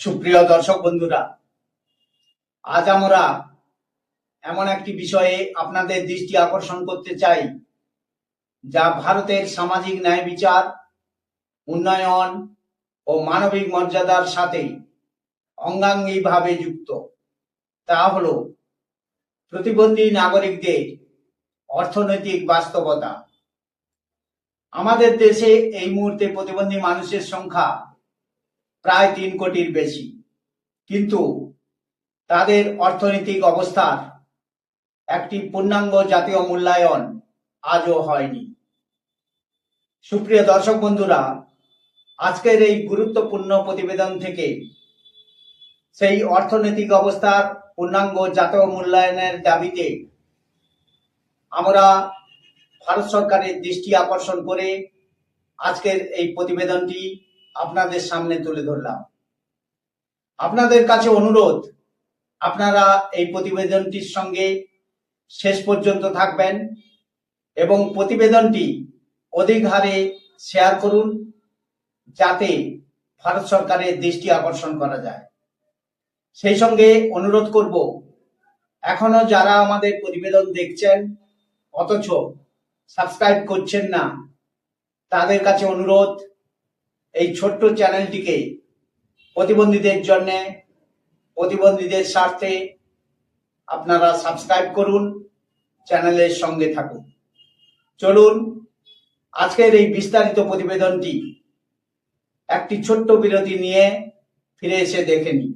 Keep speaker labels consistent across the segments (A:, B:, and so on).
A: সুপ্রিয় দর্শক বন্ধুরা, আজ আমরা এমন একটি বিষয়ে আপনাদের দৃষ্টি আকর্ষণ করতে চাই, যা ভারতের সামাজিক ন্যায় বিচার, উন্নয়ন ও মানবিক মর্যাদার সাথে অঙ্গাঙ্গিভাবে যুক্ত। তা হল, প্রতিবন্ধী নাগরিকদের অর্থনৈতিক বাস্তবতা। আমাদের দেশে এই মুহূর্তে প্রতিবন্ধী মানুষের সংখ্যা প্রায় তিন কোটির বেশি। কিন্তু তাদের অর্থনৈতিক অবস্থার একটি পূর্ণাঙ্গ জাতীয় মূল্যায়ন আজও হয়নি। সুপ্রিয় দর্শক বন্ধুরা, আজকের এই গুরুত্বপূর্ণ প্রতিবেদন থেকে সেই অর্থনৈতিক অবস্থার পূর্ণাঙ্গ জাতীয় মূল্যায়নের দাবিতে আমরা ভারত সরকারের দৃষ্টি আকর্ষণ করে আজকের এই প্রতিবেদনটি আপনাদের সামনে তুলে ধরলাম। আপনাদের কাছে অনুরোধ, আপনারা এই প্রতিবেদনটির সঙ্গে শেষ পর্যন্ত থাকবেন এবং প্রতিবেদনটি অধিক হারে শেয়ার করুন যাতে ভারত সরকারের দৃষ্টি আকর্ষণ করা যায়। সেই সঙ্গে অনুরোধ করব, এখনও যারা আমাদের প্রতিবেদন দেখছেন, অথচ সাবস্ক্রাইব করছেন না, তাদের কাছে অনুরোধ এই ছোট্ট চ্যানেলটিকে প্রতিবন্ধীদের জন্য, প্রতিবন্ধীদের স্বার্থে আপনারা সাবস্ক্রাইব করুন, চ্যানেলের সঙ্গে থাকুন। চলুন, আজকের এই বিস্তারিত প্রতিবেদনটি একটি ছোট্ট বিরতি নিয়ে ফিরে এসে দেখে নিই।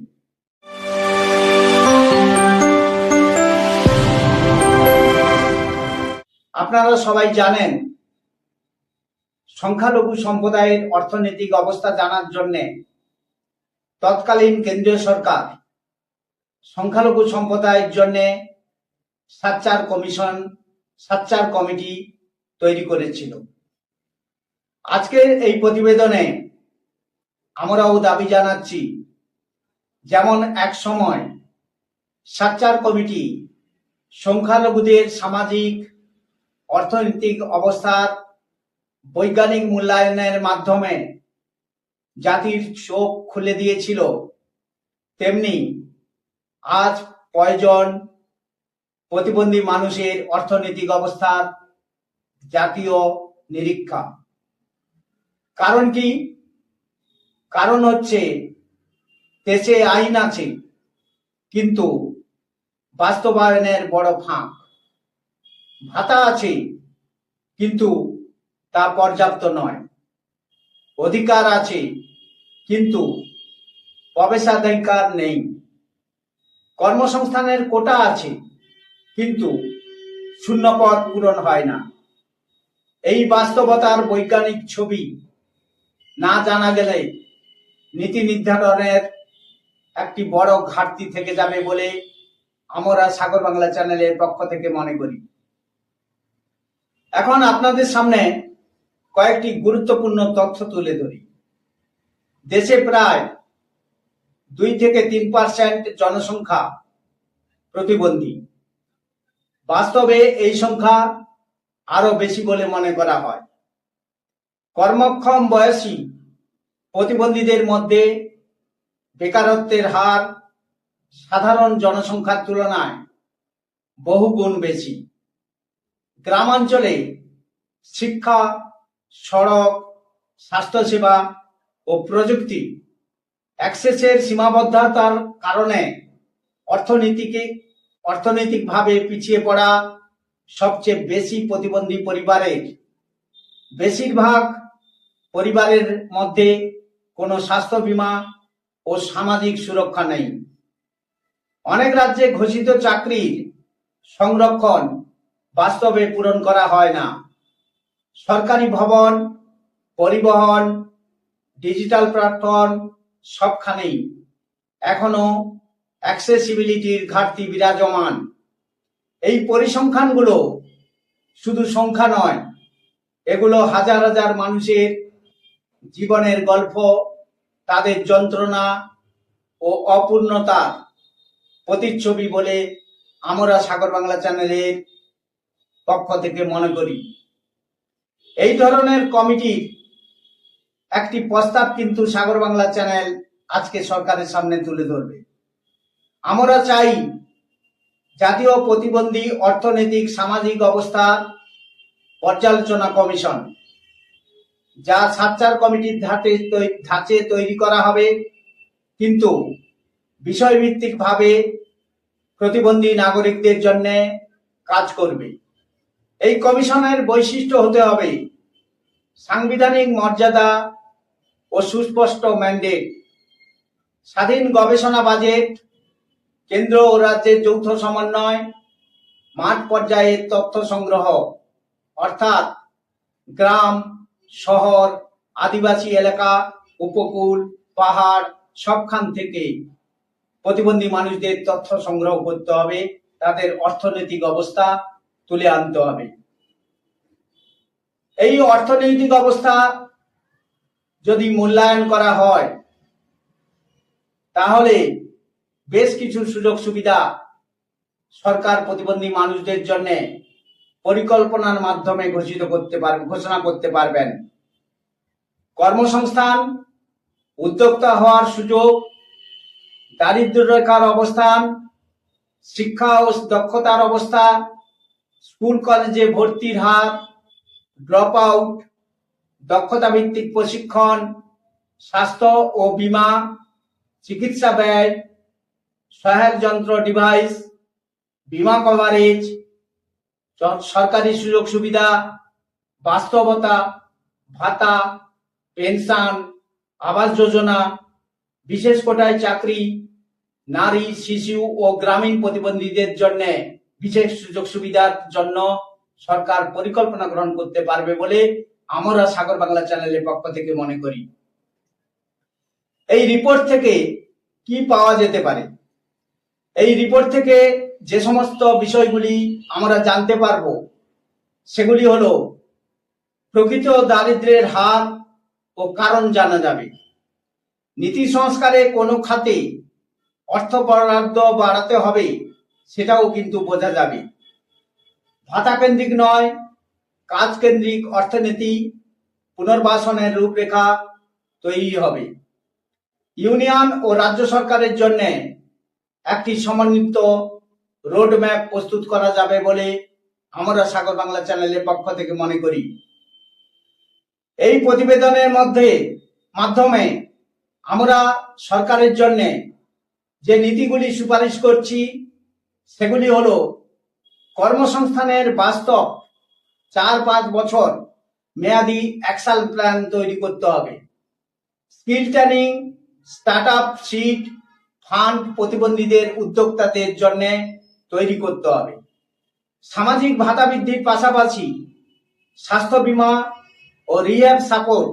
A: আপনারা সবাই জানেন সংখ্যালঘু সম্প্রদায়ের অর্থনৈতিক অবস্থা জানার জন্য তৎকালীন কেন্দ্রীয় সরকার সংখ্যালঘু সম্প্রদায়ের জন্য সাচ্চার কমিশন, সাচ্চার কমিটি তৈরি করেছিল। আজকের এই প্রতিবেদনে আমরাও দাবি জানাচ্ছি, যেমন এক সময় সাচ্চার কমিটি সংখ্যালঘুদের সামাজিক, অর্থনৈতিক অবস্থার বৈজ্ঞানিক মূল্যায়নের মাধ্যমে জাতির চোখ খুলে দিয়েছিল, তেমনি আজ কয়জন প্রতিবন্ধী মানুষের অর্থনৈতিক অবস্থার জাতীয় নিরীক্ষা? কারণ কি? কারণ হচ্ছে দেশে আইন আছে, কিন্তু বাস্তবায়নের বড় ফাঁক। ভাতা আছে, কিন্তু তা পর্যাপ্ত নয়। অধিকার আছে, কিন্তু প্রবেশাধিকার নেই। কর্মসংস্থানের কোটা আছে, কিন্তু শূন্যপদ পূরণ হয় না। এই বাস্তবতার বৈজ্ঞানিক ছবি না জানা গেলে নীতি নির্ধারণের একটি বড় ঘাটতি থেকে যাবে বলে আমরা সাগর বাংলা চ্যানেলের পক্ষ থেকে মনে করি। এখন আপনাদের সামনে কয়েকটি গুরুত্বপূর্ণ তথ্য তুলে ধরি। দেশে প্রায় দুই থেকে তিন পার্সেন্ট জনসংখ্যা প্রতিবন্ধী। বাস্তবে এই সংখ্যা আরও বেশি বলে মনে করা হয়। কর্মক্ষম বয়সী প্রতিবন্ধীদের মধ্যে বেকারত্বের হার সাধারণ জনসংখ্যার তুলনায় বহুগুণ বেশি। গ্রামাঞ্চলে শিক্ষা সড়ক, স্বাস্থ্যসেবা ও প্রযুক্তি অ্যাক্সেসের সীমাবদ্ধতার কারণে অর্থনীতিকে, অর্থনৈতিকভাবে পিছিয়ে পড়া সবচেয়ে বেশি প্রতিবন্ধী পরিবারের, বেশিরভাগ পরিবারের মধ্যে কোনো স্বাস্থ্য বীমা ও সামাজিক সুরক্ষা নেই। অনেক রাজ্যে ঘোষিত চাকরির সংরক্ষণ বাস্তবে পূরণ করা হয় না। সরকারি ভবন, পরিবহন, ডিজিটাল প্ল্যাটফর্ম সবখানেই এখনও অ্যাক্সেসিবিলিটির ঘাটতি বিরাজমান। এই পরিসংখ্যানগুলো শুধু সংখ্যা নয়, এগুলো হাজার হাজার মানুষের জীবনের গল্প, তাদের যন্ত্রণা ও অপূর্ণতার প্রতিচ্ছবি বলে আমরা সাগর বাংলা চ্যানেলের পক্ষ থেকে মনে করি। এই ধরনের কমিটির একটি প্রস্তাব কিন্তু সাগর বাংলা চ্যানেল আজকে সরকারের সামনে তুলে ধরবে। আমরা চাই জাতীয় প্রতিবন্ধী অর্থনৈতিক সামাজিক অবস্থা পর্যালোচনা কমিশন, যা সাচ্চার কমিটির তৈ- ধাঁচে তৈরি করা হবে। কিন্তু বিষয়ভিত্তিকভাবে প্রতিবন্ধী নাগরিকদের জন্য কাজ করবে। এই কমিশনের বৈশিষ্ট্য হতে হবে সাংবিধানিক মর্যাদা ও সুস্পষ্ট ম্যান্ডেট, স্বাধীন গবেষণা বাজেট, কেন্দ্র ও রাজ্যের যৌথ সমন্বয়, মাঠ পর্যায়ে তথ্য সংগ্রহ, অর্থাৎ গ্রাম, শহর, আদিবাসী এলাকা, উপকূল, পাহাড়, সবখান থেকে প্রতিবন্ধী মানুষদের তথ্য সংগ্রহ করতে হবে, তাদের অর্থনৈতিক অবস্থা তুলে আনতে হবে। এই অর্থনৈতিক অবস্থা যদি মূল্যায়ন করা হয়, তাহলে বেশ কিছু সুযোগ সুবিধা সরকার প্রতিবন্ধী মানুষদের জন্য পরিকল্পনার মাধ্যমে ঘোষিত করতে পার, ঘোষণা করতে পারবেন। কর্মসংস্থান, উদ্যোক্তা হওয়ার সুযোগ দারিদ্র রেখার অবস্থান, শিক্ষা ও দক্ষতার অবস্থা স্কুল কলেজে ভর্তির হার ড্রপ আউট দক্ষতা ভিত্তিক প্রশিক্ষণ, স্বাস্থ্য ও বীমা, চিকিৎসা ব্যয়, সহায়ক যন্ত্র ডিভাইস বীমা কভারেজ সরকারি সুযোগ সুবিধা, বাস্তবতা, ভাতা, পেনশন, আবাস যোজনা, বিশেষ কোটায় চাকরি, নারী, শিশু ও গ্রামীণ প্রতিবন্ধীদের জন্য বিশেষ সুযোগ সুবিধার জন্য সরকার পরিকল্পনা গ্রহণ করতে পারবে বলে আমরা সাগর বাংলা চ্যানেলের পক্ষ থেকে মনে করি। এই রিপোর্ট থেকে কি পাওয়া যেতে পারে? এই রিপোর্ট থেকে যে সমস্ত বিষয়গুলি আমরা জানতে পারব, সেগুলি হলো প্রকৃত দারিদ্র্যের হার ও কারণ জানা যাবে। নীতি সংস্কারে কোনো খাতে অর্থ বরাদ্দ বাড়াতে হবে সেটাও কিন্তু বোঝা যাবে। ভাতা কেন্দ্রিক নয় কাজ কেন্দ্রিক অর্থনীতি, পুনর্বাসনের রূপরেখা তৈরি হবে। ইউনিয়ন ও রাজ্য সরকারের জন্য একটি সমন্বিত রোডম্যাপ প্রস্তুত করা যাবে বলে আমরা সাগর বাংলা চ্যানেলের পক্ষ থেকে মনে করি। এই প্রতিবেদনের মধ্যে, মাধ্যমে আমরা সরকারের জন্য যে নীতিগুলি সুপারিশ করছি সেগুলি হল কর্মসংস্থানের বাস্তব চার পাঁচ বছর মেয়াদি অ্যাকশন প্ল্যান তৈরি করতে হবে। Skill training start up seed fund প্রতিবন্ধীদের উদ্যোক্তাদের জন্য তৈরি করতে হবে। সামাজিক ভাতা বৃদ্ধির পাশাপাশি স্বাস্থ্য বীমা ও রিহ্যাব সাপোর্ট,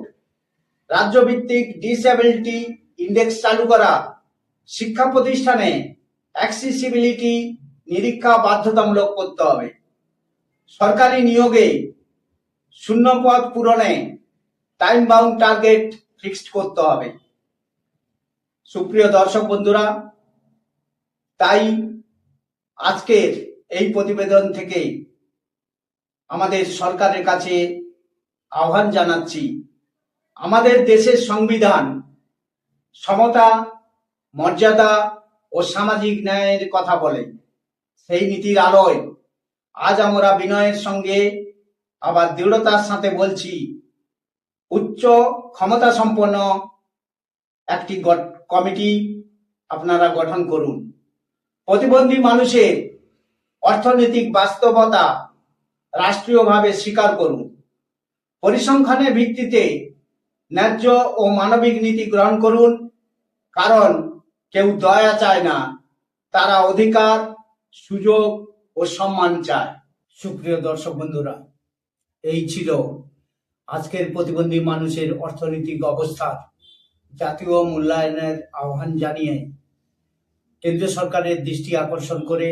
A: রাজ্যভিত্তিক ডিসএবিলিটি ইন্ডেক্স চালু করা, শিক্ষা প্রতিষ্ঠানে অ্যাক্সেসিবিলিটি নিরীক্ষা বাধ্যতামূলক করতে হবে। সরকারি নিয়োগে শূন্য পদ পূরণে টাইম বাউন্ড টার্গেট ফিক্সড করতে হবে। সুপ্রিয় দর্শক বন্ধুরা, তাই আজকের এই প্রতিবেদন থেকে আমাদের সরকারের কাছে আহ্বান জানাচ্ছি, আমাদের দেশের সংবিধান সমতা, মর্যাদা ও সামাজিক ন্যায়ের কথা বলে। সেই নীতির আলোয় আজ আমরা বিনয়ের সঙ্গে আবার দৃঢ়তার সাথে বলছি, উচ্চ ক্ষমতা সম্পন্ন একটি কমিটি আপনারা গঠন করুন। প্রতিবন্ধী মানুষের অর্থনৈতিক বাস্তবতা রাষ্ট্রীয়ভাবে স্বীকার করুন। পরিসংখ্যানের ভিত্তিতে ন্যায্য ও মানবিক নীতি গ্রহণ করুন, কারণ কেউ দয়া চায় না, তারা অধিকার সুযোগ ও সম্মান চায়। সুপ্রিয় দর্শক বন্ধুরা, এই ছিল আজকের প্রতিবন্ধী মানুষের অর্থনৈতিক অবস্থার জাতীয় মূল্যায়নের আহ্বান জানিয়ে কেন্দ্র সরকারের দৃষ্টি আকর্ষণ করে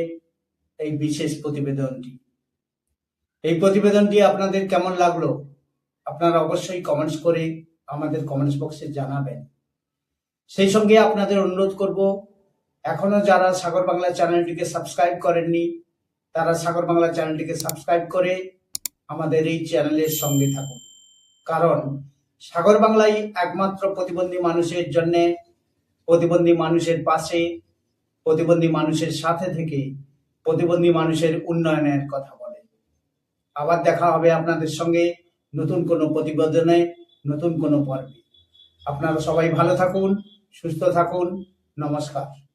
A: এই বিশেষ প্রতিবেদনটি। এই প্রতিবেদনটি আপনাদের কেমন লাগল? আপনারা অবশ্যই কমেন্টস করে আমাদের কমেন্টস বক্সে জানাবেন। সেই সঙ্গে আপনাদের অনুরোধ করব এখনও যারা সাগর বাংলা চ্যানেলটিকে সাবস্ক্রাইব করেননি, তারা সাগর বাংলা চ্যানেলটিকে সাবস্ক্রাইব করে আমাদের এই চ্যানেলের সঙ্গে থাকুন। কারণ সাগর বাংলাই একমাত্র প্রতিবন্ধী মানুষের জন্য, প্রতিবন্ধী মানুষের পাশে, প্রতিবন্ধী মানুষের সাথে থেকে প্রতিবন্ধী মানুষের উন্নয়নের কথা বলে। আবার দেখা হবে আপনাদের সঙ্গে নতুন কোনো প্রতিবেদনে, নতুন কোনো পর্বে। আপনারা সবাই ভালো থাকুন, সুস্থ থাকুন, নমস্কার।